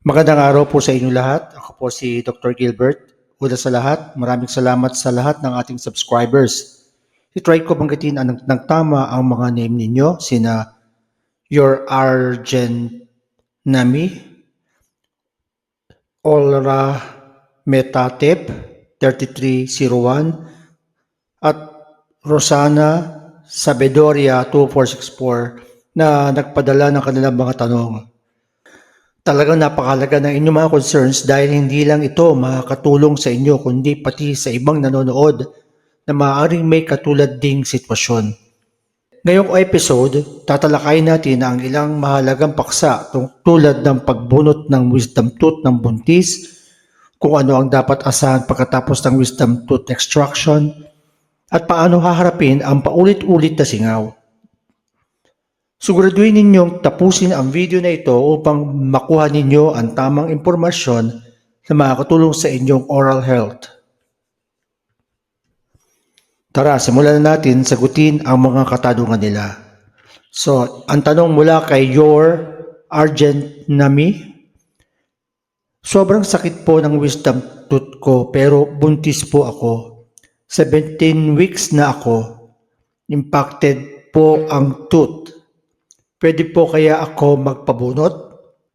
Magandang araw po sa inyo lahat. Ako po si Dr. Gilbert. Una sa lahat, maraming salamat sa lahat ng ating subscribers. I-try ko banggitin ang nagtama ang mga name ninyo, sina Your Argent Nami, Olra Metatep, 3301, at Rosana Sabedoria 2464 na nagpadala ng kanilang mga tanong. Talagang napakalaga ng inyong mga concerns dahil hindi lang ito makakatulong sa inyo kundi pati sa ibang nanonood na maaaring may katulad ding sitwasyon. Ngayong episode, tatalakayin natin ang ilang mahalagang paksa tulad ng pagbunot ng wisdom tooth ng buntis, kung ano ang dapat asahan pagkatapos ng wisdom tooth extraction, at paano haharapin ang paulit-ulit na singaw. Siguraduhin ninyong tapusin ang video na ito upang makuha ninyo ang tamang impormasyon na makakatulong sa inyong oral health. Tara, simulan na natin sagutin ang mga katanungan nila. So, ang tanong mula kay Your Argent Nami. Sobrang sakit po ng wisdom tooth ko pero buntis po ako. 17 weeks na ako. Impacted po ang tooth. Pwede po kaya ako magpabunot?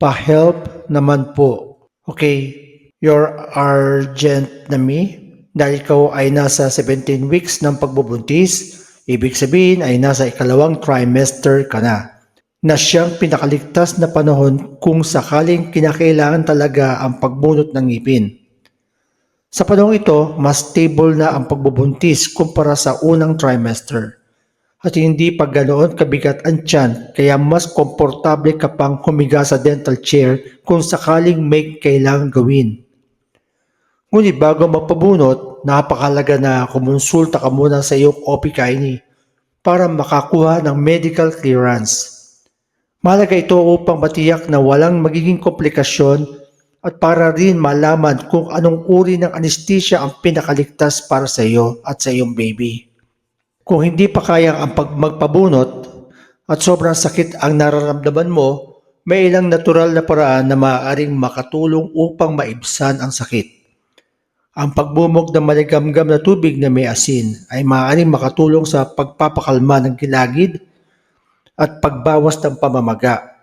Pa-help naman po. Okay, your urgent na me. Dahil ikaw ay nasa 17 weeks ng pagbubuntis, ibig sabihin ay nasa ikalawang trimester ka na. Na siyang pinakaligtas na panahon kung sakaling kinakailangan talaga ang pagbunot ng ngipin. Sa panahong ito, mas stable na ang pagbubuntis kumpara sa unang trimester at hindi pa ganoon kabigat ang tiyan kaya mas komportable ka pang humiga sa dental chair kung sakaling may kailangan gawin. Ngunit bago magpabunot, napakalaga na kumonsulta ka muna sa iyong OP-Gynae para makakuha ng medical clearance. Mahalaga ito upang matiyak na walang magiging komplikasyon at para rin malaman kung anong uri ng anesthesia ang pinakaligtas para sa iyo at sa iyong baby. Kung hindi pa kaya ang pag magpabunot at sobrang sakit ang nararamdaman mo, may ilang natural na paraan na maaaring makatulong upang maibsan ang sakit. Ang pagbumog ng maligamgam na tubig na may asin ay maaaring makatulong sa pagpapakalma ng gilagid at pagbawas ng pamamaga.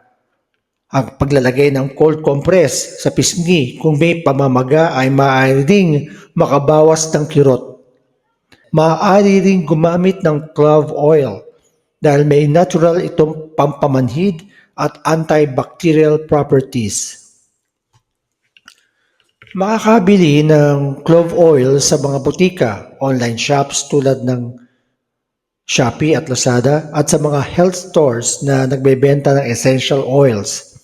Ang paglalagay ng cold compress sa pisngi kung may pamamaga ay maaari ding makabawas ng kirot maaari ring gumamit ng clove oil dahil may natural itong pampamanhid at antibacterial properties. Makakabili ng clove oil sa mga butika, online shops tulad ng Shopee at Lazada at sa mga health stores na nagbebenta ng essential oils.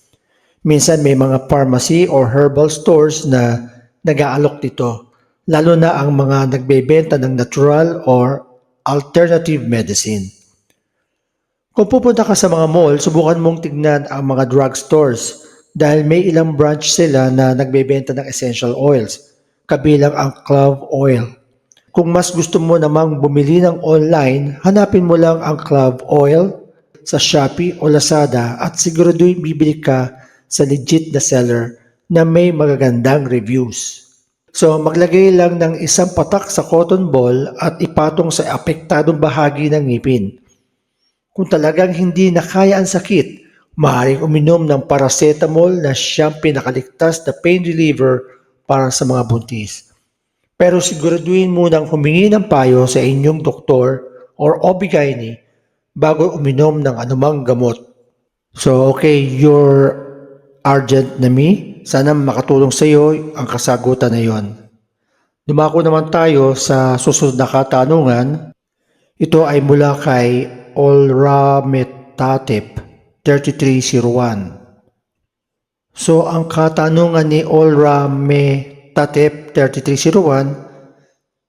Minsan may mga pharmacy or herbal stores na nag-aalok nito lalo na ang mga nagbebenta ng natural or alternative medicine. Kung pupunta ka sa mga mall, subukan mong tignan ang mga drugstores dahil may ilang branch sila na nagbebenta ng essential oils, kabilang ang clove oil. Kung mas gusto mo namang bumili ng online, hanapin mo lang ang clove oil sa Shopee o Lazada at siguraduhin bibili ka sa legit na seller na may magagandang reviews. So maglagay lang ng isang patak sa cotton ball at ipatong sa apektadong bahagi ng ngipin. Kung talagang hindi na kaya ang sakit, maaaring uminom ng paracetamol na siyang pinakaligtas na pain reliever para sa mga buntis. Pero siguraduhin munang humingi ng payo sa inyong doktor or OB-GYN bago uminom ng anumang gamot. So okay, your urgent na me, sana makatulong sa iyo ang kasagutan na yon. Dumako naman tayo sa susunod na katanungan. Ito ay mula kay Olrametatep 3301. So ang katanungan ni Olrametatep 3301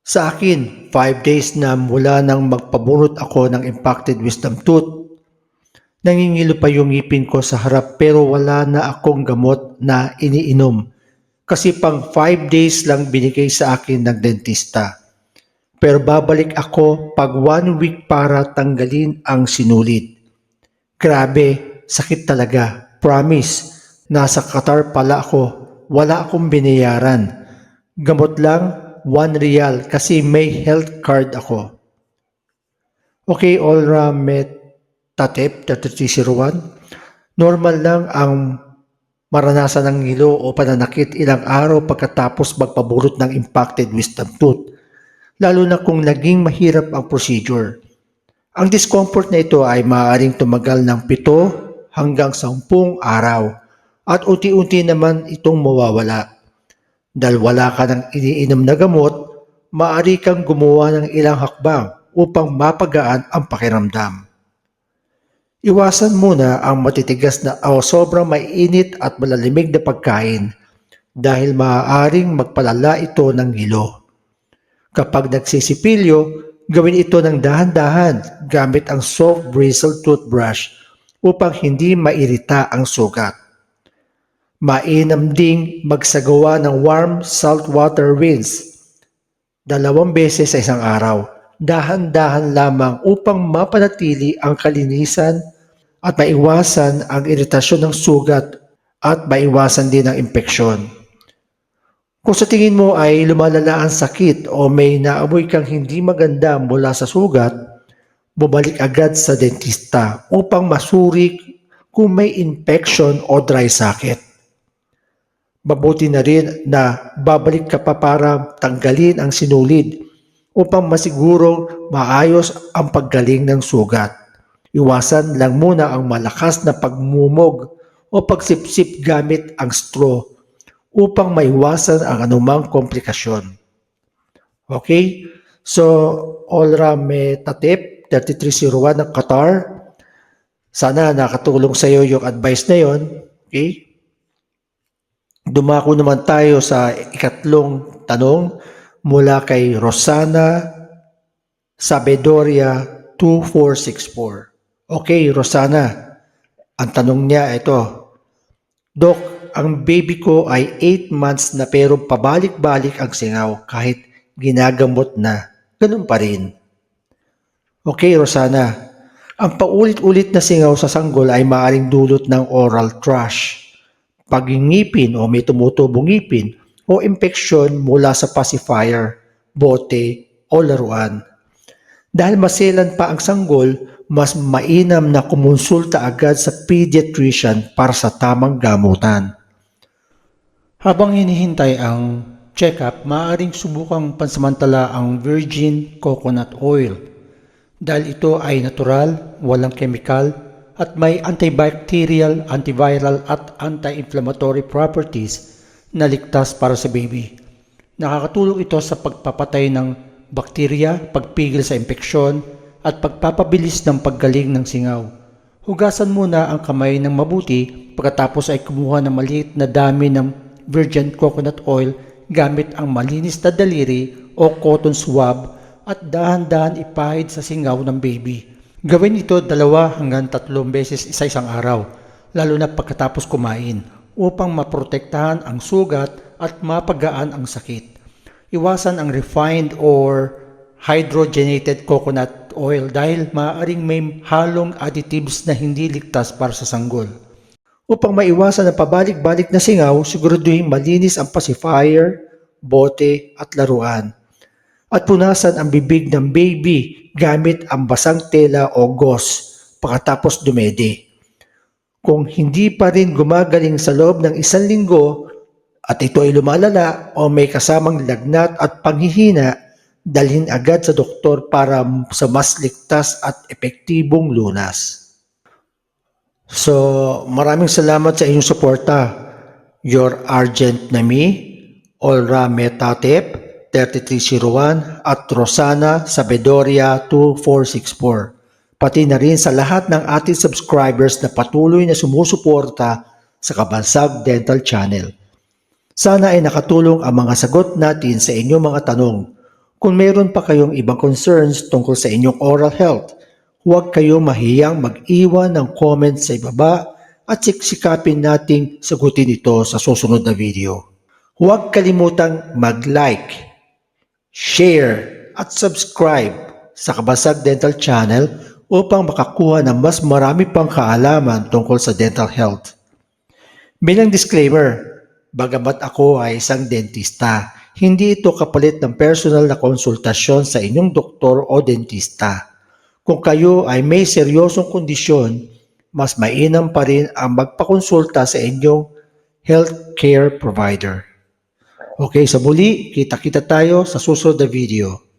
sa akin, 5 days na mula nang magpabunot ako ng impacted wisdom tooth Nangingilo pa yung ngipin ko sa harap pero wala na akong gamot na iniinom. Kasi pang 5 days lang binigay sa akin ng dentista. Pero babalik ako pag 1 week para tanggalin ang sinulid. Grabe, sakit talaga. Promise. Nasa Qatar pala ako. Wala akong binayaran. Gamot lang, 1 real kasi may health card ako. Okay, Olra Metatep 3301. Normal lang ang maranasan ng ngilo o pananakit ilang araw pagkatapos magpabulot ng impacted wisdom tooth, lalo na kung naging mahirap ang procedure. Ang discomfort na ito ay maaaring tumagal ng 7 hanggang 10 araw at unti-unti naman itong mawawala. Dahil wala ka ng iniinom na gamot, maaari kang gumawa ng ilang hakbang upang mapagaan ang pakiramdam. Iwasan muna ang matitigas na o sobrang mainit at malalimig na pagkain dahil maaaring magpalala ito ng hilo. Kapag nagsisipilyo, gawin ito ng dahan-dahan gamit ang soft bristle toothbrush upang hindi mairita ang sugat. Mainam ding magsagawa ng warm saltwater rinse dalawang beses sa isang araw. Dahan-dahan lamang upang mapanatili ang kalinisan at maiwasan ang iritasyon ng sugat at maiwasan din ang impeksyon. Kung sa tingin mo ay lumalala ang sakit o may naamoy kang hindi maganda mula sa sugat, bumalik agad sa dentista upang masuri kung may infection o dry socket. Mabuti na rin na babalik ka pa para tanggalin ang sinulid upang masigurong maayos ang paggaling ng sugat. Iwasan lang muna ang malakas na pagmumog o pagsipsip gamit ang straw upang maiwasan ang anumang komplikasyon. Okay? So, Olra Metatip, 3301 ng Qatar. Sana nakatulong sa iyo yung advice na yon. Okay? Dumako naman tayo sa ikatlong tanong mula kay Rosana Sabedoria 2464. Okay, Rosana. Ang tanong niya ito. Dok, ang baby ko ay 8 months na pero pabalik-balik ang singaw kahit ginagamot na. Ganun pa rin. Okay, Rosana. Ang paulit-ulit na singaw sa sanggol ay maaaring dulot ng oral thrush, pagingipin o may tumutubong ngipin o impeksyon mula sa pacifier, bote o laruan. Dahil maselan pa ang sanggol, mas mainam na kumonsulta agad sa pediatrician para sa tamang gamutan. Habang hinihintay ang check-up, maaaring subukang pansamantala ang virgin coconut oil dahil ito ay natural, walang chemical, at may antibacterial, antiviral at anti-inflammatory properties na ligtas para sa baby. Nakakatulong ito sa pagpapatay ng bakterya, pagpigil sa impeksyon, at pagpapabilis ng paggaling ng singaw. Hugasan muna ang kamay ng mabuti pagkatapos ay kumuha ng maliit na dami ng virgin coconut oil gamit ang malinis na daliri o cotton swab at dahan-dahan ipahid sa singaw ng baby. Gawin ito dalawa hanggang tatlong beses sa isang araw, lalo na pagkatapos kumain, upang maprotektahan ang sugat at mapagaan ang sakit. Iwasan ang refined or hydrogenated coconut oil dahil maaaring may halong additives na hindi ligtas para sa sanggol. Upang maiwasan ang pabalik-balik na singaw, siguraduhin malinis ang pacifier, bote at laruan at punasan ang bibig ng baby gamit ang basang tela o gauze pagkatapos dumede. Kung hindi pa rin gumagaling sa loob ng isang linggo at ito ay lumalala o may kasamang lagnat at panghihina, dalhin agad sa doktor para sa mas ligtas at epektibong lunas. So, maraming salamat sa inyong suporta. Your Argent Nami, Olra Metatep, 3301 at Rosana Sabedoria 2464. Pati na rin sa lahat ng ating subscribers na patuloy na sumusuporta sa Kabansag Dental Channel. Sana ay nakatulong ang mga sagot natin sa inyong mga tanong. Kung mayroon pa kayong ibang concerns tungkol sa inyong oral health, huwag kayo mahiyang mag-iwan ng comment sa ibaba at siksikapin nating sagutin ito sa susunod na video. Huwag kalimutang mag-like, share at subscribe sa Kabasag Dental Channel upang makakuha ng mas marami pang kaalaman tungkol sa dental health. Bilang disclaimer, bagamat ako ay isang dentista, hindi ito kapalit ng personal na konsultasyon sa inyong doktor o dentista. Kung kayo ay may seryosong kondisyon, mas mainam pa rin ang magpakonsulta sa inyong healthcare provider. Okay, sa muli, kita-kita tayo sa susunod na video.